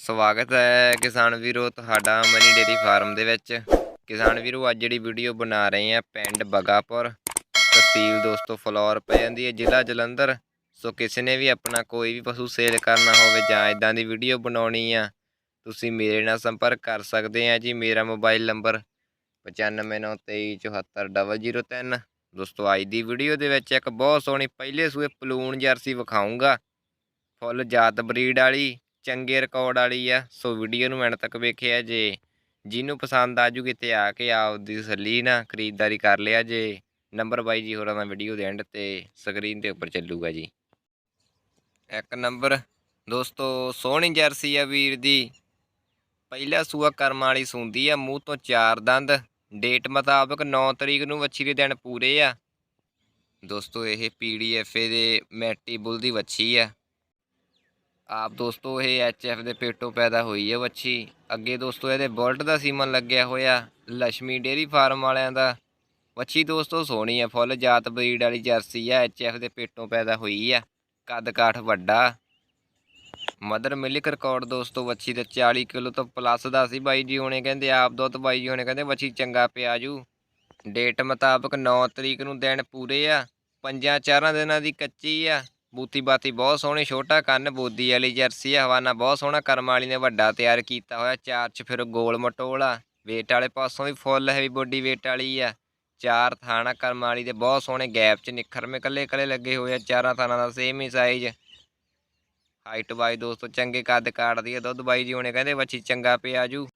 ਸਵਾਗਤ ਹੈ ਕਿਸਾਨ ਵੀਰੋ ਤੁਹਾਡਾ ਮਨੀ ਡੇਰੀ ਫਾਰਮ ਦੇ ਵਿੱਚ। ਕਿਸਾਨ ਵੀਰੋ, ਅੱਜ ਜਿਹੜੀ ਵੀਡੀਓ ਬਣਾ ਰਹੇ ਆ ਪਿੰਡ ਬਗਾਪੁਰ, ਤਹਿਸੀਲ ਦੋਸਤੋ ਫਲੌਰ ਪੈ ਜਾਂਦੀ ਹੈ, ਜ਼ਿਲ੍ਹਾ ਜਲੰਧਰ। ਸੋ ਕਿਸੇ ਨੇ ਵੀ ਆਪਣਾ ਕੋਈ ਵੀ ਪਸ਼ੂ ਸੇਲ ਕਰਨਾ ਹੋਵੇ ਜਾਂ ਇਦਾਂ ਦੀ ਵੀਡੀਓ ਬਣਾਉਣੀ ਆ, ਤੁਸੀਂ ਮੇਰੇ ਨਾਲ ਸੰਪਰਕ ਕਰ ਸਕਦੇ ਆ ਜੀ। ਮੇਰਾ ਮੋਬਾਈਲ ਨੰਬਰ 9593247003 ਦੋਸਤੋ, ਅੱਜ ਦੀ ਵੀਡੀਓ ਦੇ ਵਿੱਚ ਇੱਕ ਬਹੁਤ ਸੋਹਣੀ ਪਹਿਲੇ ਸੂਏ ਪਲੂਣ ਜਰਸੀ ਵਿਖਾਉਂਗਾ ਫੁੱਲ ਜਾਤ ਬਰੀਡ ਵਾਲੀ ਚੰਗੇ ਰਿਕਾਰਡ ਵਾਲੀ ਆ, ਸੋ ਵੀਡੀਓ ਨੂੰ ਐਂਡ ਤੱਕ ਵੇਖਿਆ ਜੇ। ਜਿਹਨੂੰ ਪਸੰਦ ਆ ਜੂਗੀ ਤੇ ਆ ਕੇ ਆਪਦੀ ਤਸੱਲੀ ਨਾਲ ਖਰੀਦਦਾਰੀ ਕਰ ਲਿਆ ਜੇ। ਨੰਬਰ ਬਾਈ ਜੀ ਹੋਰਾਂ ਦਾ ਵੀਡੀਓ ਦੇ ਐਂਡ ਤੇ ਸਕਰੀਨ ਦੇ ਉੱਪਰ ਚੱਲੂਗਾ ਜੀ। ਇੱਕ ਨੰਬਰ ਦੋਸਤੋ, ਸੋਹਣੀ ਜਰਸੀ ਆ ਵੀਰ ਦੀ। ਪਹਿਲਾ ਸੂਆ ਕਰਮ ਵਾਲੀ ਸੁੰਦੀ ਆ, ਮੂੰਹ ਤੋਂ ਚਾਰ ਦੰਦ। ਡੇਟ ਮੁਤਾਬਕ 9 ਤਰੀਕ ਨੂੰ ਵੱਛੀ ਦੇ ਦਿਨ ਪੂਰੇ ਆ। ਦੋਸਤੋ, ਇਹ ਪੀਡੀਐਫਏ ਦੇ ਮੈਟੀ ਬੁੱਲ ਦੀ ਵੱਛੀ ਆ। ਆਪ ਦੋਸਤੋ, ਇਹ ਐਚਐਫ ਦੇ ਪੇਟੋਂ ਪੈਦਾ ਹੋਈ ਹੈ ਵੱਛੀ। ਅੱਗੇ ਦੋਸਤੋ, ਇਹਦੇ ਬੁਲਟ ਦਾ ਸੀਮਨ ਲੱਗਿਆ ਹੋਇਆ ਲక్ష్ਮੀ ਡੇਰੀ ਫਾਰਮ ਵਾਲਿਆਂ ਦਾ। ਵੱਛੀ ਦੋਸਤੋ, ਸੋਹਣੀ ਹੈ, ਫੁੱਲ ਜਾਤ ਬਰੀਡ ਵਾਲੀ ਜਰਸੀ ਆ ਐਚਐਫ ਦੇ ਪੇਟੋਂ ਪੈਦਾ ਹੋਈ ਆ। ਕੱਦ ਕਾਠ ਵੱਡਾ। ਮਦਰ ਮਿਲਕ ਰਿਕਾਰਡ ਦੋਸਤੋ, ਵੱਛੀ ਦਾ 40 ਕਿਲੋ ਤੋਂ ਪਲੱਸ ਦਾ ਸੀ। ਬਾਈ ਜੀ ਹੁਣੇ ਕਹਿੰਦੇ, ਆਪ ਦੁੱਧ ਬਾਈ ਜੀ ਹੁਣੇ ਕਹਿੰਦੇ, ਵੱਛੀ ਚੰਗਾ ਪਿਆ ਜੂ। ਡੇਟ ਮੁਤਾਬਕ 9 ਤਰੀਕ ਨੂੰ ਦਿਨ ਪੂਰੇ ਆ। ਪੰਜਾਂ ਚਾਰਾਂ ਦਿਨਾਂ ਦੀ ਕੱਚੀ ਆ। ਬੂਤੀ ਬਾਤੀ ਬਹੁਤ ਸੋਹਣੀ, ਛੋਟਾ ਕੰਨ, ਬੋਦੀ ਵਾਲੀ ਜਰਸੀ ਆ, ਹਵਾਨਾ ਬਹੁਤ ਸੋਹਣਾ, ਕਰਮ ਵਾਲੀ ਨੇ ਵੱਡਾ ਤਿਆਰ ਕੀਤਾ ਹੋਇਆ, ਚਾਰ ਚ ਫਿਰ ਗੋਲ ਮਟੋਲਾ ਵੇਟ ਵਾਲੇ ਪਾਸੋਂ ਵੀ ਫੁੱਲ ਹੈਵੀ ਬੋਡੀ ਵੇਟ ਵਾਲੀ ਆ, ਚਾਰ ਥਾਣਾ ਕਰਮ ਵਾਲੀ ਦੇ ਬਹੁਤ ਸੋਹਣੇ ਗੈਪ ਚ ਨਿਖਰਵੇਂ ਕੱਲੇ ਕੱਲੇ ਲੱਗੇ ਹੋਏ ਆ, ਚਾਰਾਂ ਥਾਣਾ ਦਾ ਸੇਮ ਹੀ ਸਾਈਜ਼ ਹਾਈਟ ਬਾਈ ਦੋਸਤੋ ਚੰਗੇ ਕੱਦ ਕਾਟਦੀ ਆ, ਦੁੱਧ ਬਾਈ ਜੀ ਹੁਣੇ ਕਹਿੰਦੇ, ਵੱਛੀ ਚੰਗਾ ਪਿਆ ਜੂ।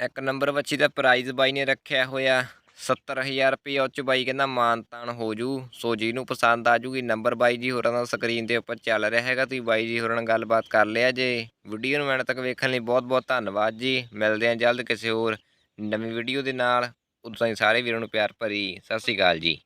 ਇੱਕ ਨੰਬਰ ਵੱਛੀ ਦਾ ਪ੍ਰਾਈਜ਼ ਬਾਈ ਨੇ ਰੱਖਿਆ ਹੋਇਆ। 70000 ਰੁਪਏ 'ਚ ਬਾਈ ਕਹਿੰਦਾ ਮਾਨਤਾਨ ਹੋ ਜੂ। ਸੋ ਜੀ ਨੂੰ ਪਸੰਦ ਆ ਜੂਗੀ ਨੰਬਰ ਬਾਈ ਜੀ ਹੋਰਾਂ ਦਾ ਸਕਰੀਨ ਦੇ ਉੱਪਰ ਚੱਲ ਰਿਹਾ ਹੈਗਾ। ਤੁਸੀਂ ਬਾਈ ਜੀ ਹੋਰਾਂ ਨਾਲ ਗੱਲਬਾਤ ਕਰ ਲਿਆ ਜੇ। ਵੀਡੀਓ ਨੂੰ ਐਂਡ ਤੱਕ ਵੇਖਣ ਲਈ ਬਹੁਤ ਬਹੁਤ ਧੰਨਵਾਦ ਜੀ। ਮਿਲਦੇ ਹਾਂ ਜਲਦ ਕਿਸੇ ਹੋਰ ਨਵੀਂ ਵੀਡੀਓ ਦੇ ਨਾਲ। ਉਦੋਂ ਤਾਈਂ ਸਾਰੇ ਵੀਰਾਂ ਨੂੰ ਪਿਆਰ ਭਰੀ। ਸਤਿ ਸ਼੍ਰੀ ਅਕਾਲ ਜੀ।